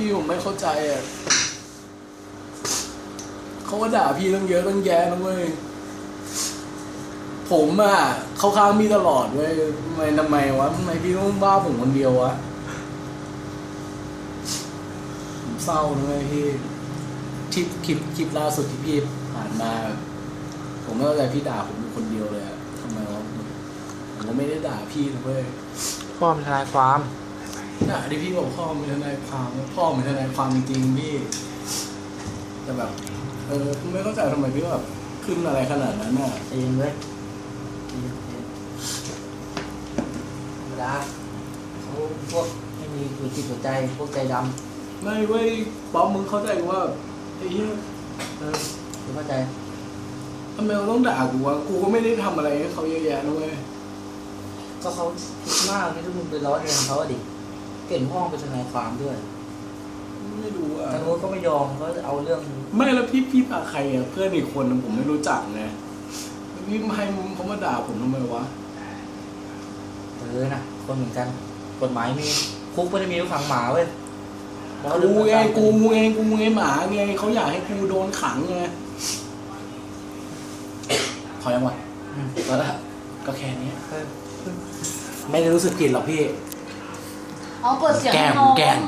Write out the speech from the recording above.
พี่ผมไม่เข้าใจอะเขาก็ด่าพี่ตั้งเยอะตั้งแยะนะเว้ยผมอะเข้าข้างพี่ตลอดเว้ยทำไมทำไมวะทำไมพี่ต้องบ้าผมคนเดียววะผมเศร้านะเว้ยพี่ที่คลิปคลิปล่าสุดที่พี่ผ่านมา ผมไม่เข้าใจพี่ด่าผมอยู่คนเดียวเลยอะทำไมวะผมก็ไม่ได้ด่าพี่นะเว้ยพ่อเป็นทนายความ ด่าที่พี่บอกพ่อมีทนายความพ่อมีทนายความจริงๆพี่ แต่แบบ เออไม่เข้าใจทำไมพี่แบบขึ้นอะไรขนาดนั้นน่ะใจเย็นเว้ยใจเย็นใจเย็นธรรมดาเขาพวกไม่มีหัวจิตหัวใจพวกใจดไม่เว้ยป๊อปมึงเข้าใจว่าไอ้เหี้ยำเออคุณเข้าใจทำไมเราต้องด่ากูวะกูก็ไม่ได้ทำอะไรให้เขาเยอะแยะนะเว้ยก็เขาคิดมากที่มึงไปล้อเลียนเขาอะดิ เก่งห้องเป็นทนายความด้วยไม่รู้อะทางโน้นก็ไม่ยอมเขาจะเอาเรื่องไม่แล้วพี่พี่พาใครอะเพื่อนอีกคนนึงผมไม่รู้จักไงแล้วพี่ให้เขามาด่าผมทำไมวะเออนะคนเหมือนกันกฎหมายมีคุกไม่ได้มีไว้ขังหมาเว้ยแล้วกูไงเรื่องกูไงกูไงหมาไงเขาอยากให้กูโดนขังไงพอยังวะอืมพอละก็แค่นี้เออไม่ได้รู้สึกผิดหรอกพี่ เอาเปิดเสียงแกล้งให้น้อง แกล้ง